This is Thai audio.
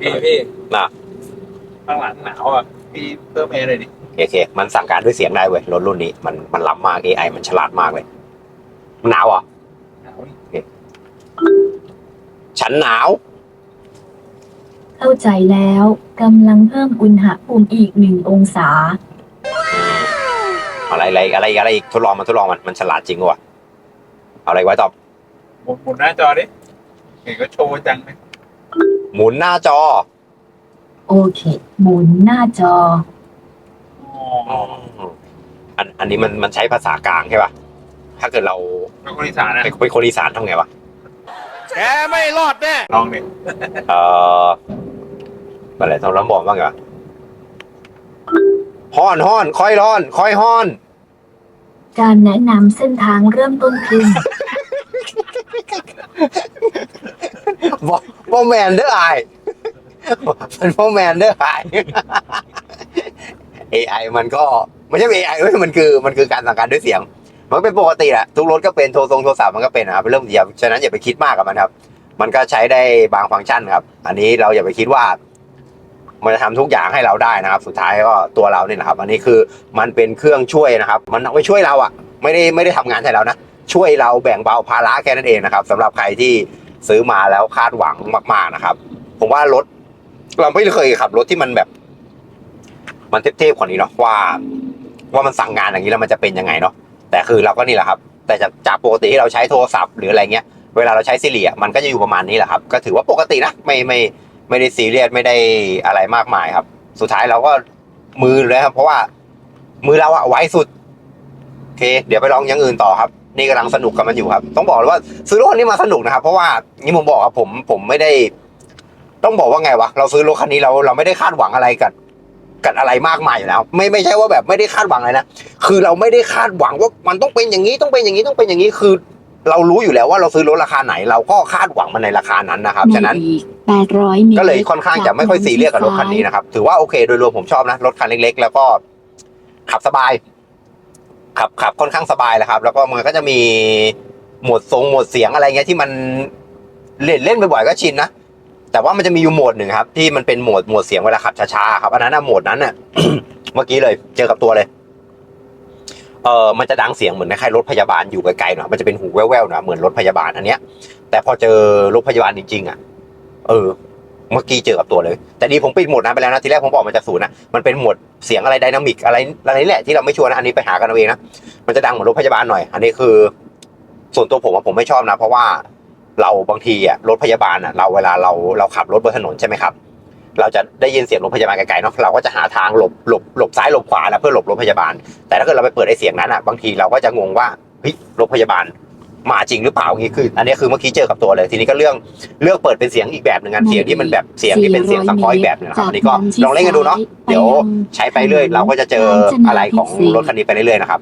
พี่พี่น่ะข้างหลังหนาวอะพี่เพิ่มแอร์เลยดิโอเค มันสั่งการด้วยเสียงได้เว้ยรถรุ่นนี้มันมันล้ำมาก AI มันฉลาดมากเลยมันหนาวเหรอหนาวฉันหนาว เข้าใจแล้วกำลังเพิ่มอุณหภูมิอีกหนึ่งองศา อะไรอะไรอะไรอะไรอีกทดลองมันทดลองมันมันฉลาดจริงวะเอาอะไรไว้ตอบหมุนหมุนหน้าจอดิเห็นก็โชว์จังเลย หมุนหน้าจอ โอเค หมุนหน้าจออ๋ออันอันนี้มันมันใช้ภาษากลางใช่ป่ะ ถ้าเกิดเราเป็นคนอีสานนะเป็นเป็นคนอีสานทำไงวะ แกไม่รอดแน่ลองดิเอ่ออะไรต้องร้องบอกบ้างเหรอฮ้อนฮ้อนค่อยร้อน ค่อยฮ้อน การแนะนำเส้นทางเริ่มต้นขึ้น บอโมแมนเด้อไอมันโมแมนเด้อไอาย AI มันก็ไม่ใช่ AI เว้ยมันคือมันคือการสั่งการด้วยเสียง มันเป็นปกติแหละทุกรถก็เป็นโทรทรงโทรศัพท์มันก็เป็นนะครับเป็นเรื่องอย่าฉะนั้นอย่าไปคิดมากกับมันครับ มันก็ใช้ได้บางฟังก์ชันครับ อันนี้เราอย่าไปคิดว่า มันจะทำทุกอย่างให้เราได้นะครับ สุดท้ายก็ตัวเราเนี่ยนะครับ อันนี้คือมันเป็นเครื่องช่วยนะครับ มันเอาไว้ช่วยเราอะไม่ได้ไม่ได้ทำงานให้เรานะช่วยเราแบ่งเบาภาระแค่นั้นเองนะครับสำหรับใครที่ ซื้อมาแล้วคาดหวังมาก ๆนะครับ ผมว่ารถ เราไม่เคยขับรถที่มันแบบ มันเทพๆกว่านี้เนาะว่า ว่ามันสั่งงานอย่างนี้แล้วมันจะเป็นยังไงเนาะแต่คือเราก็นี่แหละครับ แต่จากจากปกติที่เราใช้โทรศัพท์หรืออะไรเงี้ยเวลาเราใช้ซิริอะมันก็จะอยู่ประมาณนี้แหละครับ ก็ถือว่าปกตินะไม่ไม่ไม่ได้ซีเรียสไม่ได้อะไรมากมายครับ สุดท้ายเราก็มือเลยครับ เพราะว่ามือเราอะไวสุดโอเค เดี๋ยวไปลองอย่างอื่นต่อครับ นี่กำลังสนุกกับมันอยู่ครับ ต้องบอกเลยว่าซื้อรถคันนี้มาสนุกนะครับ เพราะว่านี่ผมบอกครับผมผมไม่ได้ ต้องบอกว่าไงวะเราซื้อรถคันนี้เราเราไม่ได้คาดหวังอะไรกับกับอะไรมากมายอยู่แล้วไม่ไม่ใช่ว่าแบบไม่ได้คาดหวังอะไรนะคือเราไม่ได้คาดหวังว่ามันต้องเป็นอย่างนี้ต้องเป็นอย่างนี้ต้องเป็นอย่างนี้คือ เรารู้อยู่แล้วว่าเราซื้อรถราคาไหน เราก็คาดหวังมันในราคานั้นนะครับฉะนั้นอีก800เมตรก็เลยค่อนข้างจะไม่ค่อยซีเรียสกับรถคันนี้นะครับถือว่าโอเคโดยรวมผมชอบนะรถคันเล็ก ๆ แล้วก็ขับสบาย ขับขับค่อนข้างสบายแหละครับ แล้วก็มันก็จะมีโหมดทรงโหมดเสียงอะไรเงี้ยที่มันเล่นเล่นบ่อยๆก็ชินนะแต่ว่ามันจะมีอยู่โหมดหนึ่งครับ ที่มันเป็นโหมดโหมดเสียงเวลาขับช้าๆครับอันนั้นนะโหมดนั้นน่ะเมื่อกี้เลย เจอกับตัวเลยเออมันจะดังเสียงเหมือนคล้ายรถพยาบาลอยู่ไกลๆหน่อยมันจะเป็นหูแว่วๆหน่อยเหมือนรถพยาบาลอันเนี้ย แต่พอเจอรถพยาบาลจริงๆอะ เออ เมื่อกี้เจอกับตัวเลย แต่ดีผมปิดโหมดนั้นไปแล้วนะทีแรกผมบอกมันจะศูนย์นะมันเป็นโหมดเสียงอะไรไดนามิกอะไรอะไรนี่แหละที่เราไม่ชัวร์นะอันนี้ไปหากันเอาเองนะมันจะดังเหมือนรถพยาบาลหน่อย อันนี้คือ ส่วนตัวผมผมไม่ชอบนะ เพราะว่าเราบางทีอะรถพยาบาลอะเราเวลาเราเราขับรถบนถนนใช่ไหมครับเราจะได้ยินเสียงรถพยาบาลไกลๆเนาะเราก็จะหาทางหลบหลบหลบซ้ายหลบขวาแล้วเพื่อหลบรถพยาบาล แต่ถ้าเกิดเราไปเปิดไอ้เสียงนั้นอะบางทีเราก็จะงงว่าเฮ้ยรถพยาบาล มาจริงหรือเปล่าอย่างงี้คือ อันนี้คือเมื่อกี้เจอกับตัวเลย ทีนี้ก็เรื่องเลือกเปิดเป็นเสียงอีกแบบหนึ่งกันเสียงที่มันแบบเสียงที่เป็นเสียงสะท้อนอีกแบบหนึงนะครับอันนี้ก็ลองเล่นกันดูเนาะเดี๋ยวใช้ไปเรื่อยเราก็จะเจออะไรของรถคันนี้ไปเรื่อยๆนะครับ